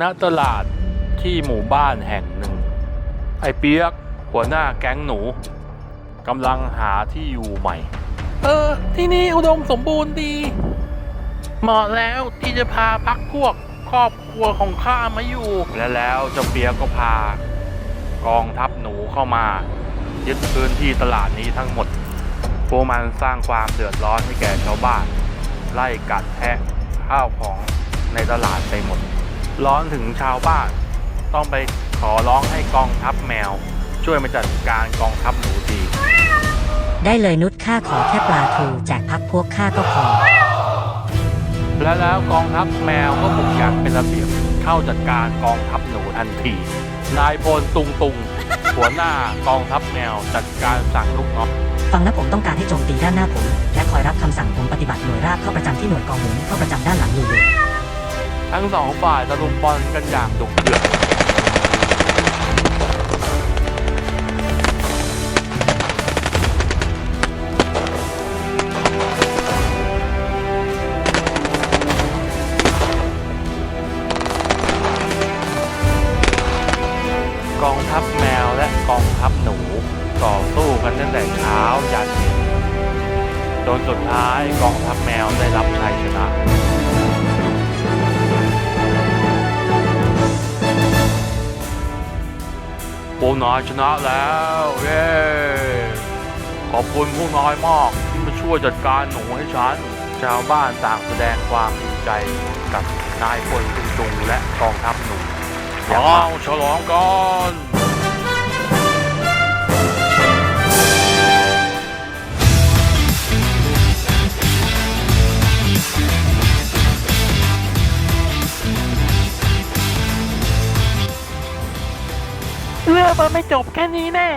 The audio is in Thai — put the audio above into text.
ณตลาดที่หมู่บ้านแห่งหนึ่ง ไอ้เปียกหัวหน้าแก๊งหนูกำลังหาที่อยู่ใหม่ เออ ที่นี่อุดมสมบูรณ์ดี เหมาะแล้วที่จะพาพักพวกครอบครัวของข้ามาอยู่ และแล้วเจ้าเปียกก็พา กองทัพหนูเข้ามา ยึดพื้นที่ตลาดนี้ทั้งหมดพวกมันสร้างความเดือดร้อนให้แก่ชาวบ้าน ไล่กัดแทะข้าวของในตลาดไปหมด ร้อนถึงชาวบ้าน ต้องไปขอร้องให้กองทัพแมว ช่วยมาจัดการกองทัพหนูทีได้เลยนุชข้าขอแค่ปลาทูแจกพักพวกข้าก็พอ และแล้วกองทัพแมวก็บุกอย่างเป็นระเบียบเข้าจัดการกองทัพหนูทันที นายพลตุงตุง หัวหน้ากองทัพแมวจัดการสั่งลูกน้องฟังนะผมต้องการให้โจมตีด้านหน้าผม และคอยรับคำสั่งผมปฏิบัติหน่วยราบเข้าประจำที่หน่วยกองหนุนเข้าประจำด้านหลังอยู่เลย ทั้งสองฝ่ายตะลุมบอลกันอย่างดุเดือดกองทัพแมวและกองทัพหนูต่อสู้กันตั้งแต่เช้ายันเย็นจนสุดท้ายกองทัพแมวได้รับชัยชนะ ปูน้อยชนะแล้วเย้ขอบคุณผู้น้อยมากที่มาช่วยจัดการหนูให้ฉัน ชาวบ้านต่างแสดงความดีใจกับนายพลตุงตุงและกองทัพหนูว้าวฉลองกัน เรื่องมันไม่จบแค่นี้แน่